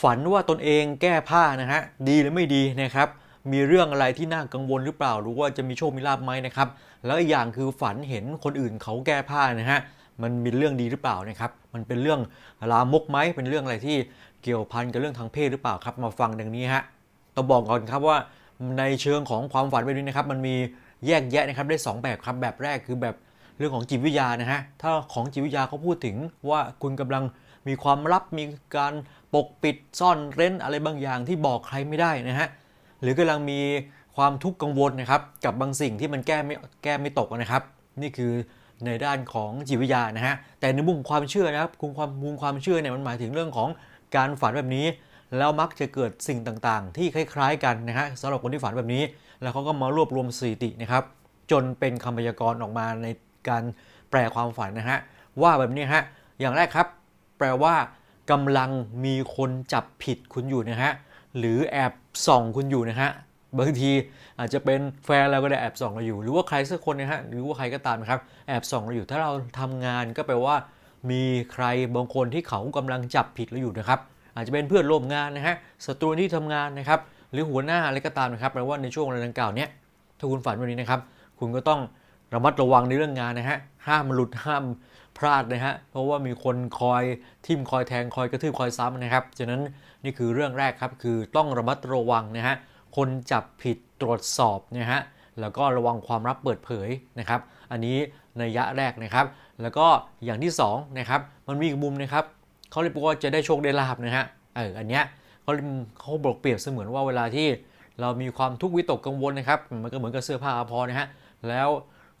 ฝันว่าตนเองแก้ผ้านะฮะดีหรือไม่ดีนะครับมีเรื่องอะไรที่น่ากังวลหรือเปล่าหรือว่าจะมีโชคมีลาภไหมนะครับแล้วอีกอย่างคือฝันเห็นคนอื่นเขาแก้ผ้านะฮะมันมีเรื่องดีหรือเปล่านะครับมันเป็นเรื่องลามกไหมเป็นเรื่องอะไรที่เกี่ยวพันกับเรื่องทางเพศหรือเปล่าครับมาฟังดังนี้ฮะต้องบอกก่อนครับว่าในเชิงของความฝันแบบนี้นะครับมันมีแยกแยะนะครับได้สองแบบครับแบบแรกคือแบบเรื่องของจิตวิทยานะฮะถ้าของจิตวิทยาเขาพูดถึงว่าคุณกำลังมีความลับมีการ ปกปิดซ่อนเร้นอะไรบางอย่างที่บอกใครไม่ได้นะฮะหรือกำลังมีความทุกข์กังวลนะครับกับบางสิ่งที่มันแก้ไม่แก้ไม่ตกนะครับ นี่คือในด้านของจิตวิทยานะฮะแต่ในมุมความเชื่อนะครับคุมความมุมความเชื่อเนี่ยมันหมายถึงเรื่องของการฝันแบบนี้ แล้วมักจะเกิดสิ่งต่างๆ ที่คล้าย ๆ กันนะฮะสำหรับคนที่ฝันแบบนี้ แล้วเขาก็มารวบรวมสถิตินะครับ จนเป็นคำพยากรณ์ออกมาในการแปลความฝันนะฮะว่าแบบนี้ฮะอย่างแรกครับ แปลว่า กำลังมีคนจับผิดคุณอยู่นะฮะหรือแอบส่องคุณอยู่นะฮะบางทีอาจจะเป็นแฟนเราก็ได้แอบส่องเราอยู่ หรือว่าใครสักคนนะฮะหรือว่าใครก็ตามนะครับแอบส่องเราอยู่ถ้าเราทำงานก็แปลว่า มีใครบางคนที่เขากำลังจับผิดเราอยู่นะครับ อาจจะเป็นเพื่อนร่วมงานนะฮะศัตรูที่ทำงานนะครับหรือหัวหน้าอะไรก็ตามนะครับแปลว่าในช่วงเวลาดังกล่าวเนี้ยถ้าคุณฝันวันนี้นะครับ คุณก็ต้องระมัดระวังในเรื่องงานนะฮะ ห้ามหลุดห้ามพลาดนะฮะ เพราะว่ามีคนคอยทิมคอยแทงคอยกระทืบคอยซ้ำนะครับ ฉะนั้นนี่คือเรื่องแรกครับ คือต้องระมัดระวังนะฮะ คนจับผิดตรวจสอบนะฮะ แล้วก็ระวังความลับเปิดเผยนะครับ อันนี้ในยะแรกนะครับ แล้วก็อย่างที่2นะครับ มันมีอีกมุมนะครับเขาเรียกว่าจะได้โชคได้ลาบนะฮะ เออ อันเนี้ยเขาเขาบอกเปรียบเสมือนว่าเวลาที่เรามีความทุกข์วิตกกังวลนะครับ มันก็เหมือนกับเสื้อผ้าอาภรณ์นะฮะ แล้ว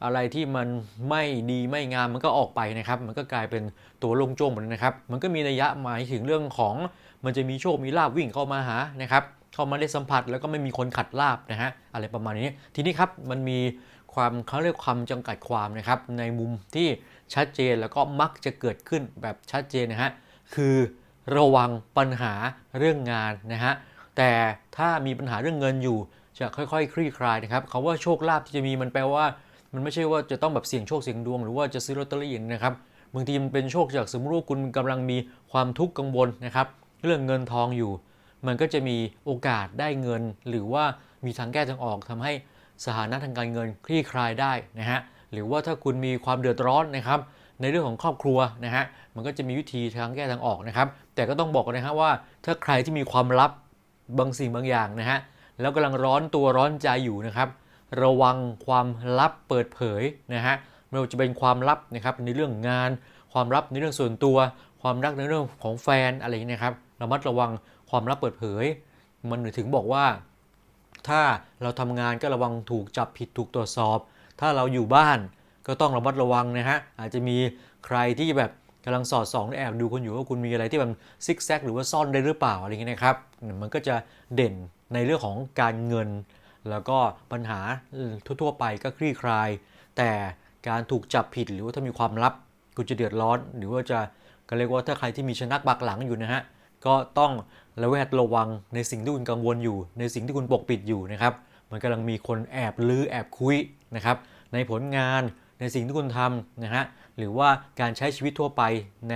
อะไรที่มันไม่ดีไม่งามมันก็ออกไปนะครับ มันก็กลายเป็นตัวลงโจ้งหมดนะครับ มันก็มีนัยยะหมายถึงเรื่องของมันจะมีโชคมีลาบวิ่งเข้ามาหานะครับเข้ามาได้สัมผัสแล้วก็ไม่มีคนขัดลาบนะฮะอะไรประมาณนี้ ทีนี้ครับมันมีความเขาเรียกความจำกัดความนะครับในมุมที่ชัดเจนแล้วก็มักจะเกิดขึ้นแบบชัดเจนนะฮะคือระวังปัญหาเรื่องงานนะฮะแต่ถ้ามีปัญหาเรื่องเงินอยู่จะค่อยๆ คลี่คลายนะครับเขาว่าโชคลาภที่จะมีมันแปลว่า มันไม่ใช่ว่าจะต้องแบบเสี่ยงโชคเสี่ยงดวง หรือว่าจะซื้อลอตเตอรี่นะครับบางทีมันเป็นโชคจากสมมติว่าคุณกำลังมีความทุกข์กังวลนะครับ เรื่องเงินทองอยู่ มันก็จะมีโอกาสได้เงิน หรือว่ามีทางแก้ทางออกทำให้สถานะทางการเงินคลี่คลายได้นะฮะหรือว่าถ้าคุณมีความเดือดร้อนนะครับในเรื่องของครอบครัวนะฮะมันก็จะมีวิธีทางแก้ทางออกนะครับ แต่ก็ต้องบอกนนะฮะว่าถ้าใครที่มีความลับบางสิ่งบางอย่างนะฮะแล้วกำลังร้อนตัวร้อนใจอยู่นะครับ ระวังความลับเปิดเผยนะฮะไม่ว่าจะเป็นความลับนะครับในเรื่องงาน ความลับในเรื่องส่วนตัว ความรักในเรื่องของแฟนอะไรอย่างนี้นะครับระมัดระวังความลับเปิดเผย มันถึงบอกว่า ถ้าเราทำงานก็ระวังถูกจับผิดถูกตรวจสอบ ถ้าเราอยู่บ้านก็ต้องระมัดระวังนะฮะอาจจะมีใครที่แบบกำลังสอดส่องแอบดูคุณอยู่ว่าคุณมีอะไรที่มันซิกแซกหรือว่าซ่อนได้หรือเปล่าอะไรอย่างนี้นะครับ มันก็จะเด่นในเรื่องของการเงิน แล้วก็ปัญหาทั่วๆไปก็คลี่คลาย แต่การถูกจับผิดหรือว่าถ้ามีความลับคุณจะเดือดร้อน หรือว่าจะก็เรียกว่าถ้าใครที่มีชนักบักหลังอยู่นะฮะก็ต้องระแวดระวังในสิ่งที่คุณกังวลอยู่ ในสิ่งที่คุณปกปิดอยู่นะครับ มันกำลังมีคนแอบลือแอบคุยนะครับ ในผลงานในสิ่งที่คุณทำนะฮะหรือว่าการใช้ชีวิตทั่วไปใน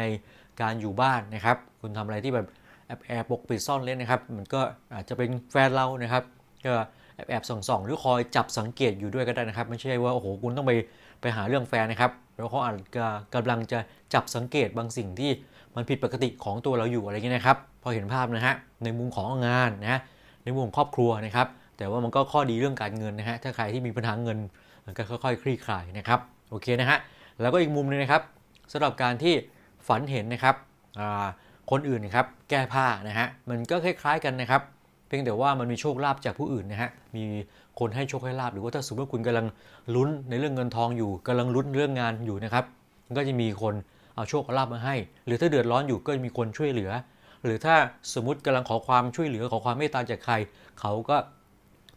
การอยู่บ้านนะครับ คุณทำอะไรที่แบบแอบแอบปกปิดซ่อนเล่นนะครับ มันก็อาจจะเป็นแฟนเรานะครับก็ แอบแอบส่องๆหรือคอยจับสังเกตอยู่ด้วยก็ได้นะครับ ไม่ใช่ว่าโอ้โหคุณต้องไปไปหาเรื่องแฟนนะครับแล้วเขาอาจจะกำลังจะจับสังเกตบางสิ่งที่มันผิดปกติของตัวเราอยู่อะไรเงี้ยนะครับ พอเห็นภาพนะฮะในมุมของงานนะในมุมของครอบครัวนะครับ แต่ว่ามันก็ข้อดีเรื่องการเงินนะฮะถ้าใครที่มีปัญหาเงินมันก็ค่อยๆ คลี่คลายนะครับโอเคนะฮะแล้วก็อีกมุมนึงนะครับสำหรับการที่ฝันเห็นนะครับคนอื่นนะครับแก้ผ้านะฮะมันก็คล้ายๆกันนะครับ พียงแต่ว่ามันมีโชคลาภจากผู้อื่นนะฮะ มีคนให้โชคให้ลาภหรือว่าถ้าสมมติว่าคุณกำลังลุ้นในเรื่องเงินทองอยู่กำลังลุ้นเรื่องงานอยู่นะครับ ก็จะมีคนเอาโชคเอาลาภมาให้ หรือถ้าเดือดร้อนอยู่ก็จะมีคนช่วยเหลือ หรือถ้าสมมติกำลังขอความช่วยเหลือขอความเมตตาจากใคร เขาก็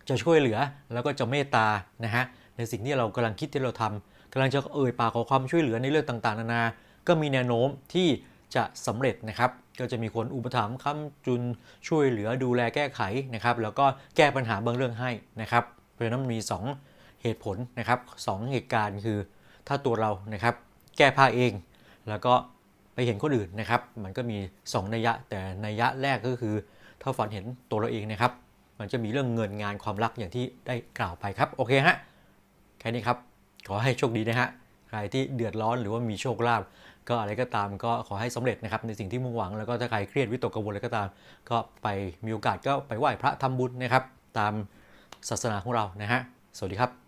จะช่วยเหลือแล้วก็จะเมตตานะฮะในสิ่งที่เรากำลังคิดที่เราทำกำลังจะเอ่ยปากขอความช่วยเหลือในเรื่องต่างๆ นานา ก็มีแนวโน้มที่ จะสำเร็จนะครับ ก็จะมีคนอุปถัมภ์ค้ำจุนช่วยเหลือดูแลแก้ไขนะครับ แล้วก็แก้ปัญหาบางเรื่องให้นะครับ เพราะนั้นมันมี 2 เหตุผลนะครับสเหตุการณ์คือถ้าตัวเรานะครับ แก้ผ้าเอง แล้วก็ไปเห็นคนอื่นนะครับ มันก็มี 2 นัยยะ แต่นัยยะแรกก็คือ ถ้าฝันเห็นตัวเราเองนะครับ มันจะมีเรื่องเงินงานความรักอย่างที่ได้กล่าวไปครับ โอเคฮะ แค่นี้ครับ ขอให้โชคดีนะฮะ ใครที่เดือดร้อนหรือว่ามีโชคลาภก็อะไรก็ตามก็ขอให้สำเร็จนะครับในสิ่งที่มุ่งหวังแล้วก็ถ้าใครเครียดวิตกกังวลอะไรก็ตาม ก็ไปมีโอกาสก็ไปไหว้พระทำบุญนะครับ ตามศาสนาของเรานะฮะสวัสดีครับ